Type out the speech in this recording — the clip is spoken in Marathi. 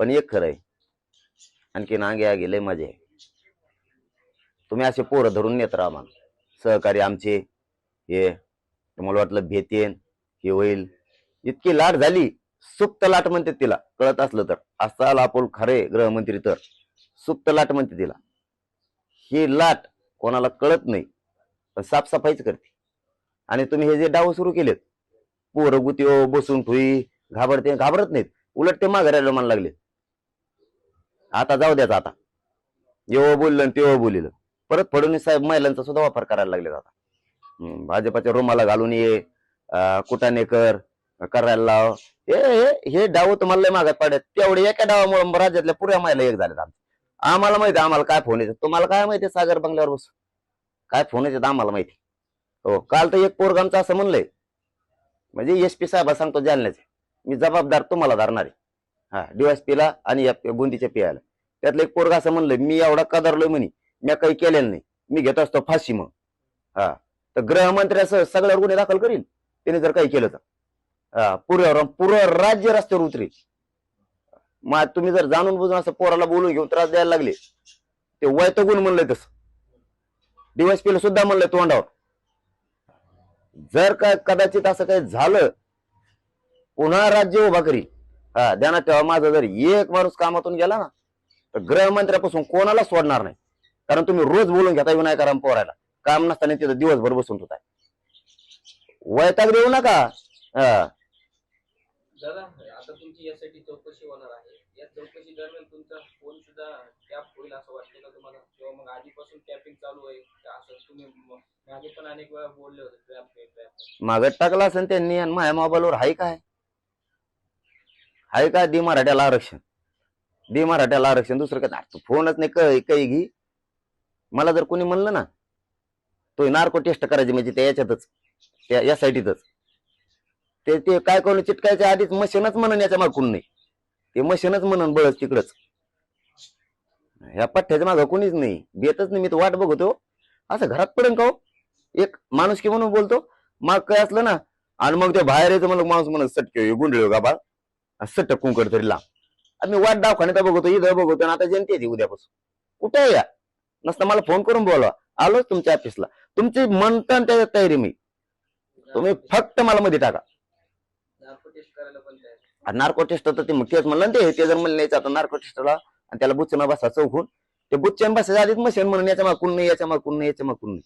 पण एक खरं आहे. आणखी नांगे आगे लय मजा आहे. तुम्ही असे पोरं धरून नेत राहा आम्हाला सहकारी आमचे हे तुम्हाला वाटलं भेतेन हे होईल. इतकी लाट झाली सुप्त लाट म्हणते तिला. कळत असलं तर. असाल आपण खरे गृहमंत्री तर. सुप्त लाट म्हणते तिला. ही लाट कोणाला कळत नाही पण साफसफाईच करते. आणि तुम्ही हे जे डाव सुरू केलेत पोरं गुत्यो बसून ठुई घाबरते घाबरत नाहीत. उलट ते माघारायला म्हणायला लागले आता जाऊ द्याच आता. येवो बोललं आणि तेव्हा बोलिलं. परत फडणवीस साहेब महिलांचा सुद्धा वापर करायला लागले आता. भाजपाच्या रुमाला घालून ये कुटाने कर करायला लाव. हे हे- हे डाव तुम्हाला लय मागात पडत तेवढे एका डावामुळे राज्यातल्या पुऱ्या महिला एक झाल्यात आमच्या. आम्हाला माहिती आहे आम्हाला काय फोन येतात. तुम्हाला काय माहिती आहे सागर बंगल्यावर बस काय फोन येतात आम्हाला माहिती. हो काल तर एक पोरगामचं असं म्हणलंय. म्हणजे एस पी साहेब सांगतो जालन्याचे. मी जबाबदार तुम्हाला धरणार. आहे हा डीएसपी ला आणि या बुंदीच्या पियाला त्यातलं एक पोरगा असं म्हणलं मी एवढा कदरलोय म्हणे मी काही केलेलं नाही. मी घेत असतो फाशी मग. हा तर गृहमंत्री असं सगळ्यावर गुन्हे दाखल करील त्याने जर काही केलं तर. हा पुऱ्यावर पुरं राज्य रस्त्यावर उतरेल. मग तुम्ही जर जाणून बुजून असं पोराला बोलून घेऊन त्रास द्यायला लागले ते वैतगुण म्हणलंय तसं. डीएसपीला सुद्धा म्हणलंय तोंडावर. जर काय कदाचित असं काही झालं पुन्हा राज्य उभा करील. हा ध्यानात ठेवा माझा जर एक माणूस कामातून गेला ना तर गृहमंत्र्यापासून कोणाला सोडणार नाही? कारण तुम्ही रोज बोलून घेता विनायकाराम पोरायला. काम नसताना तिथं दिवसभर बसून होता. वैताग देऊ नका. हा. दादा आता तुमची यासाठी चौकशी होणार आहे. या चौकशी दरम्यान तुमचा फोन सुद्धा टॅप होईल असं वाटतं का तुम्हाला? किंवा मग आधीपासून टॅपिंग चालू आहे का असं तुम्ही म- मागे पण अनेक वेळा बोलले होते ट्रॅप ट्रॅप मागत टाकला असेल त्यांनी आणि माझ्या मोबाईलवर हाय काय? हाय का दी मराठ्याला आरक्षण? दी मराठ्याला आरक्षण दुसरं काय? तू फोनच नाही काही काही घे. मला जर कोणी म्हणलं ना तो नार्को टेस्ट करायची म्हणजे त्या याच्यातच त्या या साईटीतच. ते ते काय करून चिटकायच्या आधीच मशीनच म्हणून याच्या मागून नाही. ते मशीनच म्हणून बळच तिकडच. ह्या पठ्ठ्याच्या मागं कोणीच नाही. बेतच नाही मी तर वाट बघतो हो. असं घरात पडेन का हो? एक माणूस की म्हणून बोलतो माग काय असलं ना आणि मग ते बाहेर यायचं मला माणूस म्हणत सटके गुंडळ का बा सट कुंकड तरी लांब मी वाट दवाखान्यात बघतो इथं बघतो आणि आता जयंती येते उद्यापासून कुठे या? नसता मला फोन करून बोलवा. आलोच तुमच्या ऑफिसला तुमची म्हणता त्याच्यात तयारी मी. तुम्ही फक्त मला मध्ये टाका. नार्को टेस्ट तर ते मग तेच म्हणलं ते ते जर म्हणलं आता नार्को टेस्टला आणि त्याला बुच्चन बसा चौकून. ते बुच्चन बसायच्या आधीच मशीन म्हणून याच्या मागून नाही याच्या मागून नाही याच्या मागून नाही.